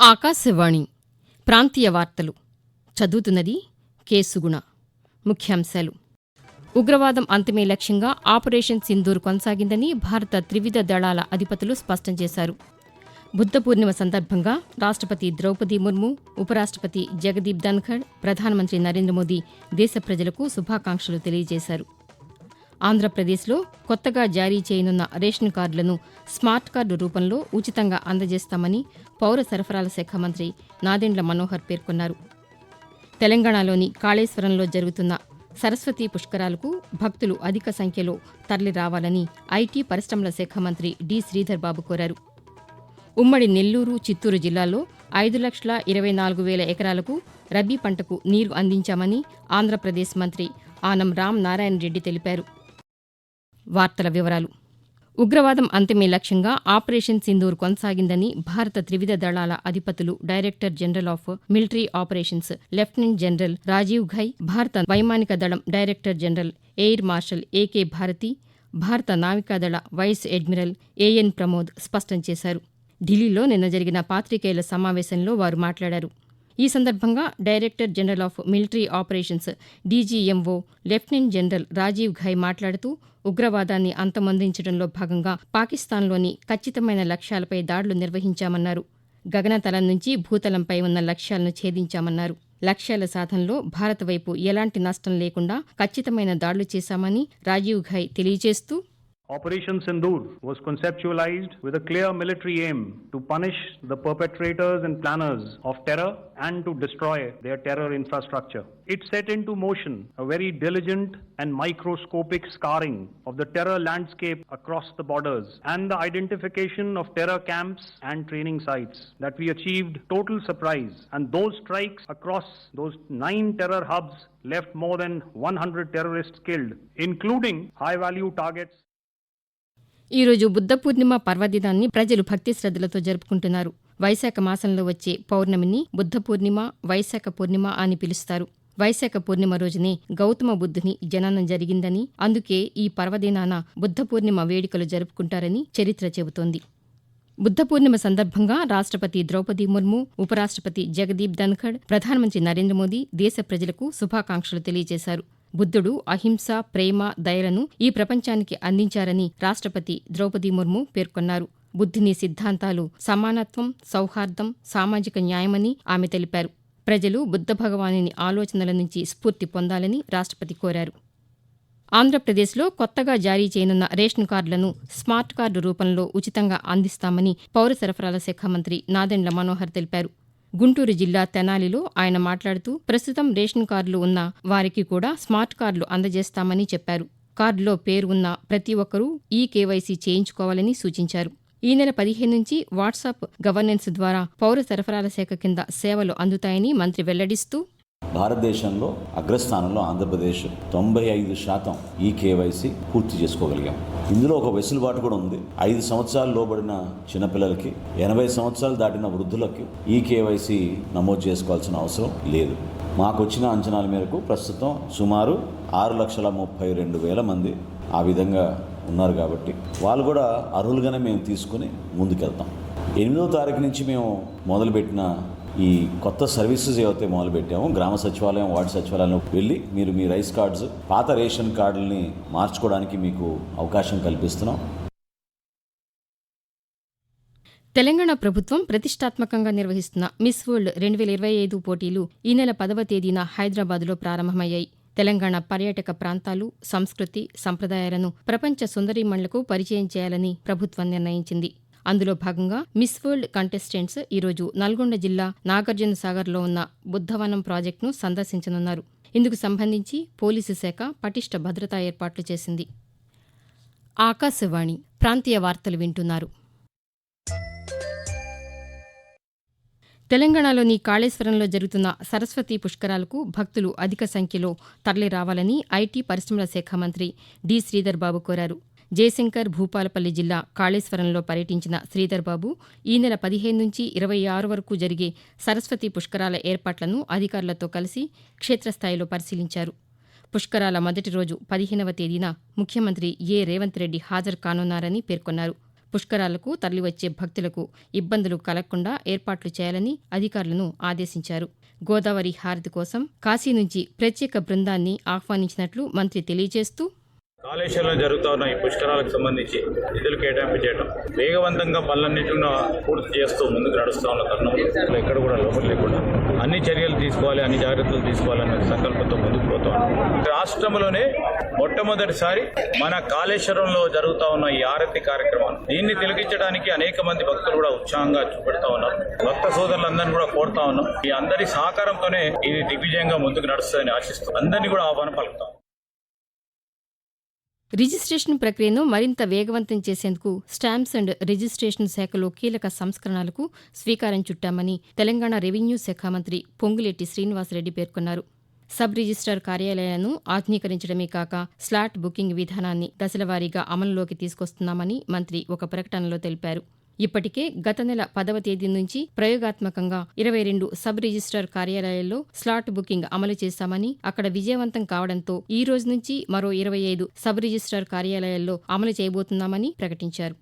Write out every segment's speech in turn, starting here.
ఆకాశవాణి ప్రాంతీయ వార్తలు. చదువుతున్నది కేసుగుణ ముఖ్యాంశాలు. ఉగ్రవాదం అంతమే లక్ష్యంగా ఆపరేషన్ సింధూర్ కొనసాగిందని భారత త్రివిధ దళాల అధిపతులు స్పష్టం చేశారు. బుద్ధ పూర్ణిమ సందర్భంగా రాష్ట్రపతి ద్రౌపది ముర్ము ఉపరాష్ట్రపతి జగదీప్ ధన్ఖడ్ ప్రధానమంత్రి నరేంద్ర మోదీ దేశ ప్రజలకు శుభాకాంక్షలు తెలియజేశారు. ఆంధ్రప్రదేశ్లో కొత్తగా జారీ చేయనున్న రేషన్ కార్డులను స్మార్ట్ కార్డు రూపంలో ఉచితంగా అందజేస్తామని పౌర సరఫరాల శాఖ మంత్రి నాదెండ్ల మనోహర్ పేర్కొన్నారు. తెలంగాణలోని కాళేశ్వరంలో జరుగుతున్న సరస్వతి పుష్కరాలకు భక్తులు అధిక సంఖ్యలో తరలి రావాలని ఐటీ పరిశ్రమల శాఖ మంత్రి డి శ్రీధర్ బాబు కోరారు. ఉమ్మడి నెల్లూరు చిత్తూరు జిల్లాల్లో ఐదు లక్షల ఇరవై నాలుగు వేల ఎకరాలకు రబీ పంటకు నీరు అందించామని ఆంధ్రప్రదేశ్ మంత్రి ఆనం రామ్ నారాయణ రెడ్డి తెలిపారు. వార్తల వివరాలు. ఉగ్రవాదం అంతమే లక్ష్యంగా ఆపరేషన్ సింధూర్ కొనసాగిందని భారత త్రివిధ దళాల అధిపతులు director general of military operations lieutenant general Rajiv Ghai భారత వైమానిక దళం director general air marshal AK Bharti భారత నావికాదళ వైస్ అడ్మిరల్ ఏఎన్ ప్రమోద్ స్పష్టం చేశారు. ఢిల్లీలో నిన్న జరిగిన పాతికేయుల సమావేశంలో వారు మాట్లాడారు. ఈ సందర్భంగా director general of military operations DGMO lieutenant general Rajiv Ghai మాట్లాడుతూ ఉగ్రవాదాన్ని అంతమొందించడంలో భాగంగా పాకిస్తాన్లోని ఖచ్చితమైన లక్ష్యాలపై దాడులు నిర్వహించామన్నారు. గగనతలం నుంచి భూతలంపై ఉన్న లక్ష్యాలను ఛేదించామన్నారు. లక్ష్యాల సాధనలో భారత్ వైపు ఎలాంటి నష్టం లేకుండా ఖచ్చితమైన దాడులు చేశామని రాజీవ్ ఘై తెలియజేస్తూ Operation Sindoor was conceptualized with a clear military aim to punish the perpetrators and planners of terror and to destroy their terror infrastructure. It set into motion a very diligent and microscopic scarring of the terror landscape across the borders and the identification of terror camps and training sites that we achieved total surprise and those strikes across those nine terror hubs left more than 100 terrorists killed including high value targets ఈ రోజు బుద్ధ పూర్ణిమ పర్వదినాన్ని ప్రజలు భక్తి శ్రద్దలతో జరుపుకుంటున్నారు. వైశాఖ మాసంలో వచ్చే పౌర్ణమిని బుద్ధ పూర్ణిమ వైశాఖ పూర్ణిమ అని పిలుస్తారు. వైశాఖ పూర్ణిమ రోజునే గౌతమ బుద్ధుని జననం జరిగిందని అందుకే ఈ పర్వదినాన బుద్ధ పూర్ణిమ వేడుకలు జరుపుకుంటారని చరిత్ర చెబుతోంది. బుద్ధ పూర్ణిమ సందర్భంగా రాష్ట్రపతి ద్రౌపది ముర్ము ఉపరాష్ట్రపతి జగదీప్ ధన్ఖడ్ ప్రధానమంత్రి నరేంద్ర మోదీ దేశ ప్రజలకు శుభాకాంక్షలు తెలియజేశారు. బుద్ధుడు అహింస ప్రేమ దయలను ఈ ప్రపంచానికి అందించారని రాష్ట్రపతి ద్రౌపది ముర్ము పేర్కొన్నారు. బుద్ధుని సిద్ధాంతాలు సమానత్వం సౌహార్దం సామాజిక న్యాయమని ఆమె తెలిపారు. ప్రజలు బుద్ధ భగవానుని ఆలోచనల నుంచి స్ఫూర్తి పొందాలని రాష్ట్రపతి కోరారు. ఆంధ్రప్రదేశ్లో కొత్తగా జారీ చేయనున్న రేషన్ కార్డులను స్మార్ట్ కార్డు రూపంలో ఉచితంగా అందిస్తామని పౌర సరఫరాల శాఖ మంత్రి నాదెండ్ల మనోహర్ తెలిపారు. గుంటూరు జిల్లా తెనాలిలో ఆయన మాట్లాడుతూ ప్రస్తుతం రేషన్ కార్డులు ఉన్న వారికి కూడా స్మార్ట్ కార్డులు అందజేస్తామని చెప్పారు. కార్డులో పేరు ఉన్న ప్రతి ఒక్కరూ ఈ కేవైసీ చేయించుకోవాలని సూచించారు. ఈ నెల పదిహేను నుంచి వాట్సాప్ గవర్నెన్స్ ద్వారా పౌర సరఫరాల శాఖ కింద సేవలు అందుతాయని మంత్రి వెల్లడిస్తూ భారతదేశంలో అగ్రస్థానంలో ఆంధ్రప్రదేశ్ తొంభై ఐదు శాతం ఈ కేవైసీ పూర్తి చేసుకోగలిగాం. ఇందులో ఒక వెసులుబాటు కూడా ఉంది. ఐదు సంవత్సరాలు లోబడిన చిన్నపిల్లలకి ఎనభై సంవత్సరాలు దాటిన వృద్ధులకి ఈ కేవైసీ నమోదు చేసుకోవాల్సిన అవసరం లేదు. మాకు వచ్చిన అంచనాల మేరకు ప్రస్తుతం సుమారు ఆరు లక్షల ముప్పై రెండు వేల మంది ఆ విధంగా ఉన్నారు కాబట్టి వాళ్ళు కూడా అర్హులుగానే మేము తీసుకుని ముందుకెళ్తాం. ఎనిమిదో తారీఖు నుంచి మేము మొదలుపెట్టిన ఈ కొత్త సర్వీసెస్ ఏవైతే మొదలుపెట్టామో గ్రామ సచివాలయం వార్డు సచివాలయంలో వెళ్ళి మీరు మీ రైస్ కార్డ్స్ పాత రేషన్ కార్డుల్ని మార్చుకోవడానికి మీకు అవకాశం కల్పిస్తున్నాం. తెలంగాణ ప్రభుత్వం ప్రతిష్టాత్మకంగా నిర్వహిస్తున్న మిస్ వరల్డ్ రెండు వేల ఇరవై ఐదు పోటీలు ఈ నెల పదవ తేదీన హైదరాబాద్లో ప్రారంభమయ్యాయి. తెలంగాణ పర్యాటక ప్రాంతాలు సంస్కృతి సంప్రదాయాలను ప్రపంచ సుందరీమణులకు పరిచయం చేయాలని ప్రభుత్వం నిర్ణయించింది. అందులో భాగంగా మిస్ వరల్డ్ కంటెస్టెంట్స్ ఈరోజు నల్గొండ జిల్లా నాగార్జున సాగర్లో ఉన్న బుద్ధవనం ప్రాజెక్టును సందర్శించనున్నారు. ఇందుకు సంబంధించి పోలీసు శాఖ పటిష్ట భద్రతా ఏర్పాట్లు చేసింది. ఆకాశవాణి ప్రాంతీయ వార్తలు వింటున్నారు. తెలంగాణలోని కాళేశ్వరంలో జరుగుతున్న సరస్వతి పుష్కరాలకు భక్తులు అధిక సంఖ్యలో తరలిరావాలని ఐటీ పరిశ్రమల శాఖ మంత్రి డి శ్రీధర్ బాబు కోరారు. జయశంకర్ భూపాలపల్లి జిల్లా కాళేశ్వరంలో పర్యటించిన శ్రీధర్బాబు ఈ నెల పదిహేను నుంచి ఇరవై ఆరు వరకు జరిగే సరస్వతి పుష్కరాల ఏర్పాట్లను అధికారులతో కలిసి క్షేత్రస్థాయిలో పరిశీలించారు. పుష్కరాల మొదటి రోజు పదిహేనవ తేదీన ముఖ్యమంత్రి ఏ. రేవంత్ రెడ్డి హాజరు కానున్నారని పేర్కొన్నారు. పుష్కరాలకు తరలివచ్చే భక్తులకు ఇబ్బందులు కలగకుండా ఏర్పాట్లు చేయాలని అధికారులను ఆదేశించారు. గోదావరి హారతి కోసం కాశీ నుంచి ప్రత్యేక బృందాన్ని ఆహ్వానించినట్లు మంత్రి తెలియజేస్తూ కాళేశ్వరంలో జరుగుతున్న ఈ పుష్కరాలకు సంబంధించి నిధులు కేటాయింపు చేయడం వేగవంతంగా పనులన్నింటిని పూర్తి చేస్తూ ముందుకు నడుస్తూ ఉన్న తరుణంలో ఎక్కడ కూడా లోపల లేకుండా అన్ని చర్యలు తీసుకోవాలి అన్ని జాగ్రత్తలు తీసుకోవాలనే సంకల్పంతో ముందుకు పోతాం రాష్ట్రంలోనే మొట్టమొదటిసారి మన కాళేశ్వరంలో జరుగుతూ ఉన్న ఈ ఆరతి కార్యక్రమం దీన్ని తిలకించడానికి అనేక మంది భక్తులు కూడా ఉత్సాహంగా చూపెడతా ఉన్నారు. భక్త సోదరులందరినీ కూడా కోరుతా ఉన్నాం. ఈ అందరి సహకారంతోనే ఇది దిగ్విజయంగా ముందుకు నడుస్తుందని ఆశిస్తూ అందరినీ కూడా ఆహ్వానం పలుకుతాం. రిజిస్ట్రేషన్ ప్రక్రియను మరింత వేగవంతం చేసేందుకు స్టాంప్స్ అండ్ రిజిస్ట్రేషన్ శాఖలో కీలక సంస్కరణలకు శ్రీకారం చుట్టామని తెలంగాణ రెవెన్యూ శాఖ మంత్రి పొంగులేటి శ్రీనివాసరెడ్డి పేర్కొన్నారు. సబ్ రిజిస్ట్రార్ కార్యాలయాలను ఆధునీకరించడమే కాక స్లాట్ బుకింగ్ విధానాన్ని దశలవారీగా అమలులోకి తీసుకొస్తున్నామని మంత్రి ఒక ప్రకటనలో తెలిపారు. ఇప్పటికే గత నెల పదవ తేదీ నుంచి ప్రయోగాత్మకంగా ఇరవై రెండు సబ్ రిజిస్టార్ కార్యాలయాల్లో స్లాట్ బుకింగ్ అమలు చేశామని అక్కడ విజయవంతం కావడంతో ఈ రోజు నుంచి మరో ఇరవై ఐదు సబ్ రిజిస్టార్ కార్యాలయాల్లో అమలు చేయబోతున్నామని ప్రకటించారు.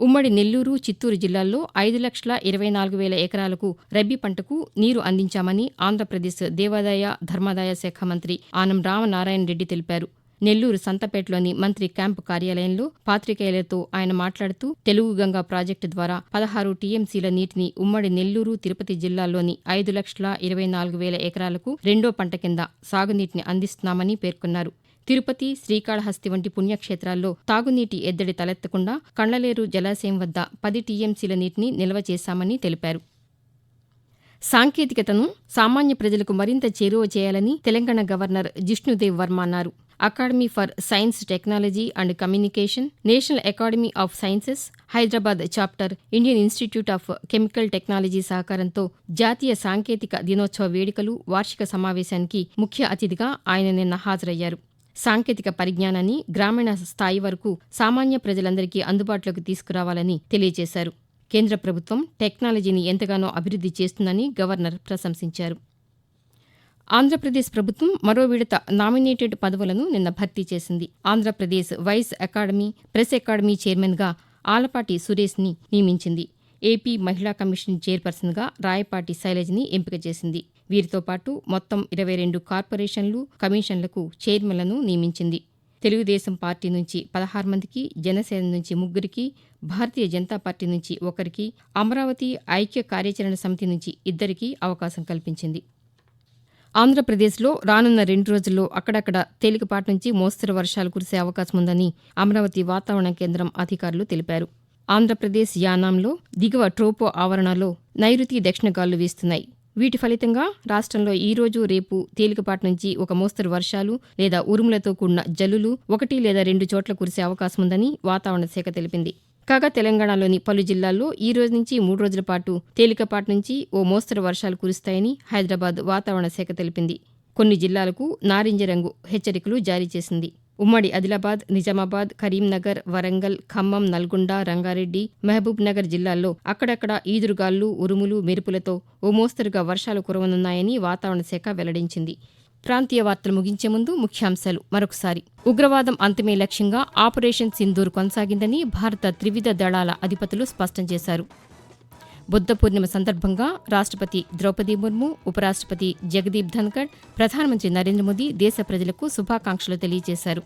ఉమ్మడి నెల్లూరు చిత్తూరు జిల్లాల్లో ఐదు లక్షల ఇరవై నాలుగు వేల ఎకరాలకు రబ్బీ పంటకు నీరు అందించామని ఆంధ్రప్రదేశ్ దేవాదాయ ధర్మాదాయ శాఖ మంత్రి ఆనం రామనారాయణ రెడ్డి తెలిపారు. నెల్లూరు సంతపేటలోని మంత్రి క్యాంపు కార్యాలయంలో పాతికేయులతో ఆయన మాట్లాడుతూ తెలుగు గంగా ప్రాజెక్టు ద్వారా పదహారు టీఎంసీల నీటిని ఉమ్మడి నెల్లూరు తిరుపతి జిల్లాల్లోని ఐదు లక్షల ఇరవై నాలుగు వేల ఎకరాలకు రెండో పంట కింద సాగునీటిని అందిస్తున్నామని పేర్కొన్నారు. తిరుపతి శ్రీకాళహస్తి వంటి పుణ్యక్షేత్రాల్లో తాగునీటి ఎద్దడి తలెత్తకుండా కండలేరు జలాశయం వద్ద పది టీఎంసీల నీటిని నిల్వ చేశామని తెలిపారు. సాంకేతికతను సామాన్య ప్రజలకు మరింత చేరువ చేయాలని తెలంగాణ గవర్నర్ జిష్ణుదేవ్ వర్మ అన్నారు. Academy for science technology and communication national academy of sciences Hyderabad chapter Indian institute of chemical technology సహకారంతో జాతీయ సాంకేతిక దినోత్సవ వేడుకలు వార్షిక సమావేశానికి ముఖ్య అతిథిగా ఆయన నిన్న హాజరయ్యారు. సాంకేతిక పరిజ్ఞానాన్ని గ్రామీణ స్థాయి వరకు సామాన్య ప్రజలందరికీ అందుబాటులోకి తీసుకురావాలని తెలియజేశారు. కేంద్ర ప్రభుత్వం టెక్నాలజీని ఎంతగానో అభివృద్ధి చేస్తుందని గవర్నర్ ప్రశంసించారు. ఆంధ్రప్రదేశ్ ప్రభుత్వం మరో విడత నామినేటెడ్ పదవులను నిన్న భర్తీ చేసింది. Andhra Pradesh vice academy press academy చైర్మన్గా ఆలపాటి సురేష్ని నియమించింది. ఏపీ మహిళా కమిషన్ చైర్పర్సన్గా రాయపాటి శైలజ్ని ఎంపిక చేసింది. వీరితో పాటు మొత్తం ఇరవై రెండు కార్పొరేషన్లు కమిషన్లకు చైర్మన్లను నియమించింది. తెలుగుదేశం పార్టీ నుంచి పదహారు మందికి జనసేన నుంచి ముగ్గురికి భారతీయ జనతా పార్టీ నుంచి ఒకరికి అమరావతి ఐక్య కార్యాచరణ సమితి నుంచి ఇద్దరికి అవకాశం కల్పించింది. ఆంధ్రప్రదేశ్లో రానున్న రెండు రోజుల్లో అక్కడక్కడ తేలికపాటి నుంచి మోస్తరు వర్షాలు కురిసే అవకాశం ఉందని అమరావతి వాతావరణ కేంద్రం అధికారులు తెలిపారు. ఆంధ్రప్రదేశ్ యానాంలో దిగువ ట్రోపో ఆవరణలో నైరుతి దక్షిణ గాలులు వీస్తున్నాయి. వీటి ఫలితంగా రాష్ట్రంలో ఈ రోజు రేపు తేలికపాటి నుంచి ఒక మోస్తరు వర్షాలు లేదా ఉరుములతో కూడిన జల్లులు ఒకటి లేదా రెండు చోట్ల కురిసే అవకాశం ఉందని వాతావరణ శాఖ తెలిపింది. కాగా తెలంగాణలోని పలు జిల్లాల్లో ఈ రోజు నుంచి మూడు రోజుల పాటు తేలికపాటి నుంచి ఓ మోస్తరు వర్షాలు కురుస్తాయని హైదరాబాద్ వాతావరణ శాఖ తెలిపింది. కొన్ని జిల్లాలకు నారింజ రంగు హెచ్చరికలు జారీ చేసింది. ఉమ్మడి ఆదిలాబాద్ నిజామాబాద్ కరీంనగర్ వరంగల్ ఖమ్మం నల్గొండ రంగారెడ్డి మహబూబ్ నగర్ జిల్లాల్లో అక్కడక్కడ ఈదురుగాలు ఉరుములు మెరుపులతో ఓ మోస్తరుగా వర్షాలు కురవనున్నాయని వాతావరణ శాఖ వెల్లడించింది. ప్రాంతీయ వార్తలు ముగించే ముందు ముఖ్యాంశాలు. మరొకసారి ఉగ్రవాదం అంతమే లక్ష్యంగా ఆపరేషన్ సింధూర్ కొనసాగిందని భారత త్రివిధ దళాల అధిపతులు స్పష్టం చేశారు. బుద్ధ పూర్ణిమ సందర్భంగా రాష్ట్రపతి ద్రౌపది ముర్ము ఉపరాష్ట్రపతి జగదీప్ ధన్కడ్ ప్రధానమంత్రి నరేంద్ర మోదీ దేశ ప్రజలకు శుభాకాంక్షలు తెలియజేశారు.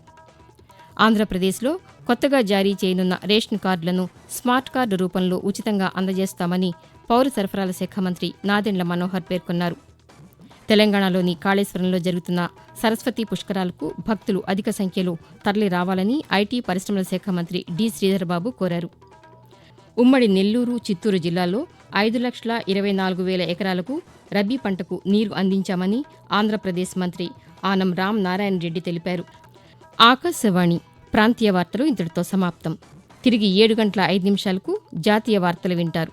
ఆంధ్రప్రదేశ్లో కొత్తగా జారీ చేయనున్న రేషన్ కార్డులను స్మార్ట్ కార్డు రూపంలో ఉచితంగా అందజేస్తామని పౌర సరఫరాల శాఖ మంత్రి నాదెండ్ల మనోహర్ పేర్కొన్నారు. తెలంగాణలోని కాళేశ్వరంలో జరుగుతున్న సరస్వతి పుష్కరాలకు భక్తులు అధిక సంఖ్యలో తరలి రావాలని ఐటీ పరిశ్రమల శాఖ మంత్రి డి శ్రీధర్బాబు కోరారు. ఉమ్మడి నెల్లూరు చిత్తూరు జిల్లాల్లో ఐదు లక్షల ఇరవై నాలుగు వేల ఎకరాలకు రబీ పంటకు నీరు అందించామని ఆంధ్రప్రదేశ్ మంత్రి ఆనం రామ్ నారాయణ రెడ్డి తెలిపారు. ఆకాశవాణి ప్రాంతీయ వార్తలు ఇంతటితో సమాప్తం. తిరిగి ఏడు గంటల ఐదు నిమిషాలకు జాతీయ వార్తలు వింటారు.